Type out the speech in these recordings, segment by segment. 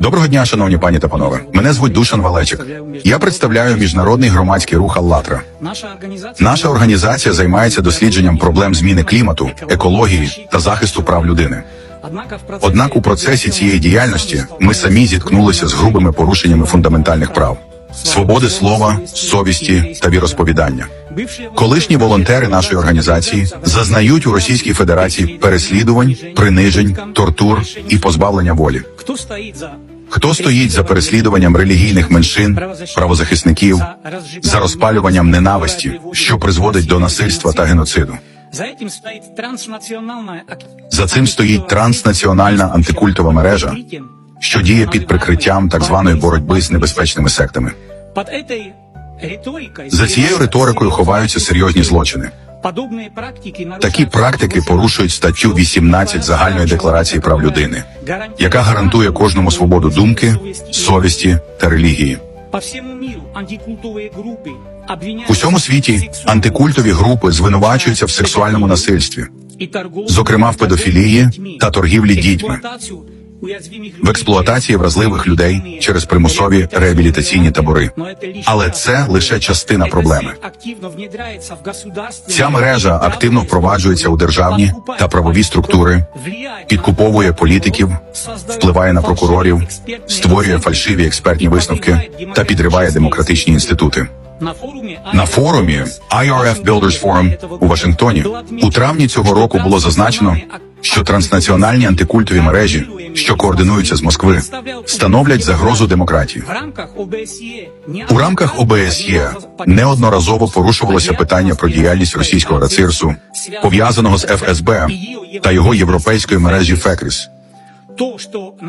Доброго дня, шановні пані та панове. Мене звуть Душан Валечик. Я представляю міжнародний громадський рух «АЛЛАТРА». Наша організація займається дослідженням проблем зміни клімату, екології та захисту прав людини. Однак у процесі цієї діяльності ми самі зіткнулися з грубими порушеннями фундаментальних прав, свободи слова, совісті та віросповідання. Колишні волонтери нашої організації зазнають у Російській Федерації переслідувань, принижень, тортур і позбавлення волі. Хто стоїть за переслідуванням релігійних меншин, правозахисників, за розпалюванням ненависті, що призводить до насильства та геноциду? за цим стоїть транснаціональна антикультова мережа, що діє під прикриттям так званої боротьби з небезпечними сектами. За цією риторикою ховаються серйозні злочини. Такі практики порушують статтю 18 загальної декларації прав людини, яка гарантує кожному свободу думки, совісті та релігії. У всьому світі антикультові групи звинувачуються в сексуальному насильстві, зокрема в педофілії та торгівлі дітьми, в експлуатації вразливих людей через примусові реабілітаційні табори. Але це лише частина проблеми. Ця мережа активно впроваджується у державні та правові структури, підкуповує політиків, впливає на прокурорів, створює фальшиві експертні висновки та підриває демократичні інститути. На форумі IRF Builders Forum у Вашингтоні у травні цього року було зазначено, що транснаціональні антикультові мережі, що координуються з Москви, становлять загрозу демократії. в рамках ОБСЄ У рамках ОБСЄ неодноразово порушувалося питання про діяльність російського рацирсу, пов'язаного з ФСБ та його європейської мережі ФЕКРІС.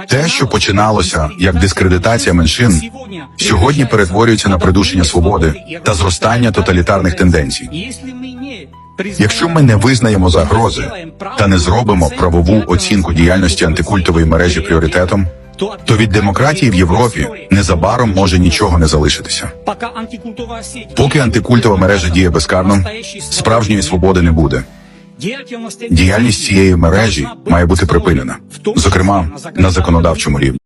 Те, що починалося як дискредитація меншин, сьогодні перетворюється на придушення свободи та зростання тоталітарних тенденцій. Якщо ми не визнаємо загрози та не зробимо правову оцінку діяльності антикультової мережі пріоритетом, то від демократії в Європі незабаром може нічого не залишитися. Поки антикультова мережа діє безкарно, справжньої свободи не буде. Діяльність цієї мережі має бути припинена, зокрема на законодавчому рівні.